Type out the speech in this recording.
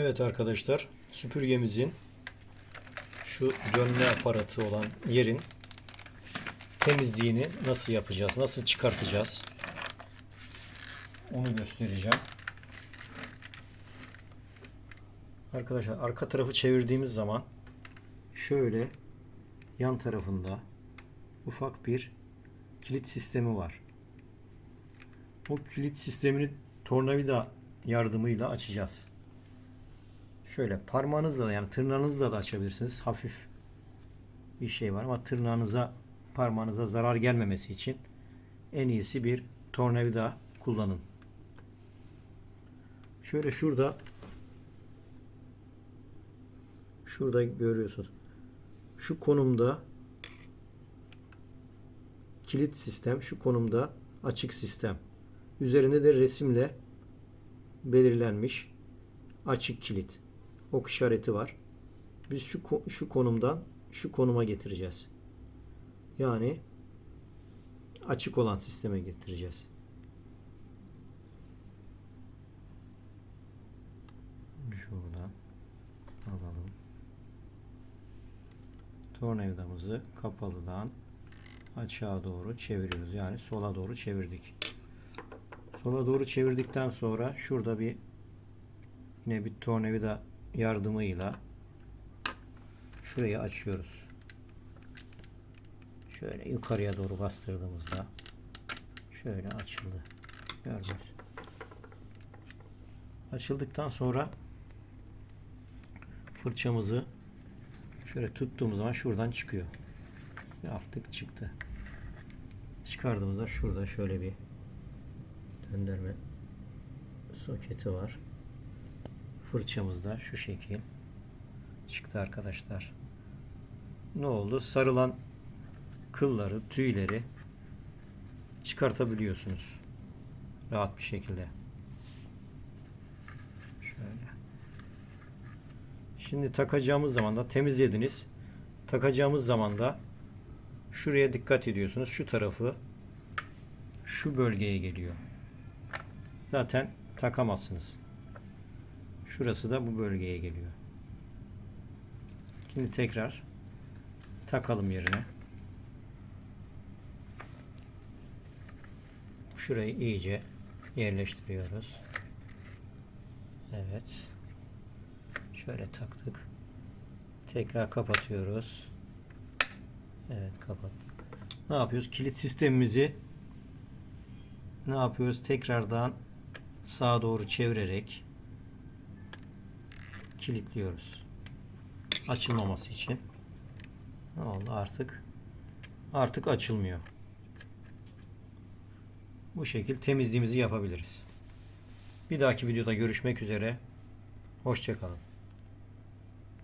Evet arkadaşlar süpürgemizin şu dönme aparatı olan yerin temizliğini nasıl yapacağız? Nasıl çıkartacağız? Onu göstereceğim. Arkadaşlar arka tarafı çevirdiğimiz zaman şöyle yan tarafında ufak bir kilit sistemi var. Bu kilit sistemini tornavida yardımıyla açacağız. Şöyle parmağınızla da yani tırnağınızla da açabilirsiniz. Hafif bir şey var ama tırnağınıza parmağınıza zarar gelmemesi için en iyisi bir tornavida kullanın. Şöyle şurada şurada görüyorsunuz. Şu konumda kilit sistem, şu konumda açık sistem. Üzerinde de resimle belirlenmiş açık kilit. Ok işareti var. Biz şu şu konumdan şu konuma getireceğiz. Yani açık olan sisteme getireceğiz. Şuradan alalım. Tornavidamızı kapalıdan açığa doğru çeviriyoruz. Yani sola doğru çevirdik. Sola doğru çevirdikten sonra şurada bir yine bir tornavida yardımıyla şurayı açıyoruz. Şöyle yukarıya doğru bastırdığımızda şöyle açıldı. Gördünüz. Açıldıktan sonra fırçamızı şöyle tuttuğumuz zaman şuradan çıkıyor. Ve artık çıktı. Çıkardığımızda şurada şöyle bir döndürme soketi var. Fırçamız da şu şekil çıktı arkadaşlar. Ne oldu? Sarılan kılları, tüyleri çıkartabiliyorsunuz. Rahat bir şekilde. Şöyle. Şimdi takacağımız zaman da temizlediniz. Takacağımız zaman da şuraya dikkat ediyorsunuz. Şu tarafı şu bölgeye geliyor. Zaten takamazsınız. Şurası da bu bölgeye geliyor. Şimdi tekrar takalım yerine. Şurayı iyice yerleştiriyoruz. Evet. Şöyle taktık. Tekrar kapatıyoruz. Evet kapat. Ne yapıyoruz? Kilit sistemimizi ne yapıyoruz? Tekrardan sağa doğru çevirerek kilitliyoruz. Açılmaması için. Ne oldu artık? Artık açılmıyor. Bu şekil temizliğimizi yapabiliriz. Bir dahaki videoda görüşmek üzere. Hoşçakalın.